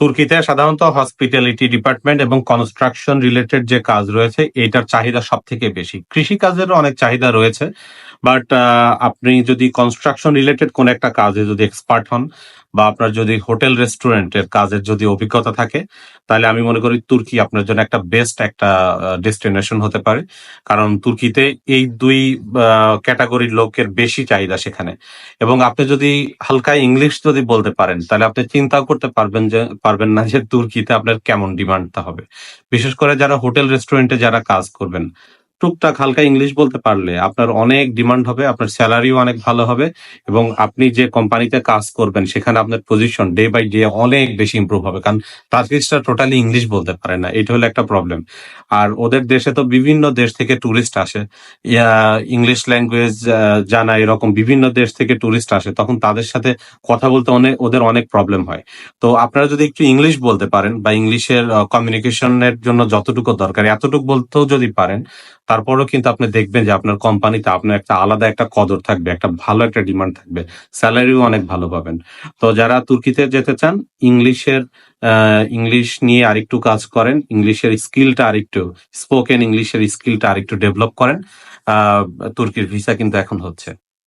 তুর্কিতে সাধারণত hospitality department এবং construction related যে কাজ রয়েছে, এটার চাহিদা সব থেকে বেশি। কৃষি কাজেরও অনেক চাহিদা রয়েছে। বাট আপনি যদি কনস্ট্রাকশন রিলেটেড কোন একটা কাজে যদি এক্সপার্ট হন বা আপনার যদি হোটেল রেস্টুরেন্টের কাজের যদি অভিজ্ঞতা থাকে, তাহলে আমি মনে করি তুর্কি আপনার জন্য একটা বেস্ট একটা ডেস্টিনেশন হতে পারে। কারণ তুর্কিতে এই দুই ক্যাটাগরির লোকের বেশি চাহিদা সেখানে। এবং আপনি যদি হালকা ইংলিশ যদি বলতে পারেন, তাহলে আপনি চিন্তাও করতে পারবেন যে, পারবেন না যে তুর্কিতে আপনার কেমন ডিমান্ডটা হবে। বিশেষ করে যারা হোটেল রেস্টুরেন্টে যারা কাজ করবেন টুকটাক হালকা ইংলিশ বলতে পারলে আপনার অনেক ডিমান্ড হবে, আপনার স্যালারিও অনেক ভালো হবে এবং আপনি যে কোম্পানিতে কাজ করবেন, সেখানে আপনার পজিশন ডে বাই ডে অনেক বেশি ইমপ্রুভ হবে। কারণ টার্কিশটা টোটালি ইংলিশ বলতে পারে না, এটা হলো একটা প্রবলেম আর ওদের দেশে তো বিভিন্ন দেশ থেকে টুরিস্ট আসে। ইংলিশ ল্যাঙ্গুয়েজ জানা এরকম বিভিন্ন দেশ থেকে টুরিস্ট আসে, তখন তাদের সাথে কথা বলতে অনেক, ওদের অনেক প্রবলেম হয়। তো আপনারা যদি একটু ইংলিশ বলতে পারেন বা ইংলিশের কমিউনিকেশনের জন্য যতটুকু দরকার, এতটুকু বলতেও যদি পারেন তারপরেও কিন্তু আপনি দেখবেন যে আপনার কোম্পানিতে আপনার একটা আলাদা একটা কদর থাকবে, একটা ভালো একটা ডিমান্ড থাকবে, স্যালারিও অনেক ভালো পাবেন। তো যারা তুর্কিতে যেতে চান, ইংলিশের ইংলিশ নিয়ে আরেকটু কাজ করেন, ইংলিশের স্কিলটা আরেকটু, স্পোকেন ইংলিশের স্কিলটা আরেকটু ডেভেলপ করেন তুর্কির ভিসা কিন্তু এখন হচ্ছে।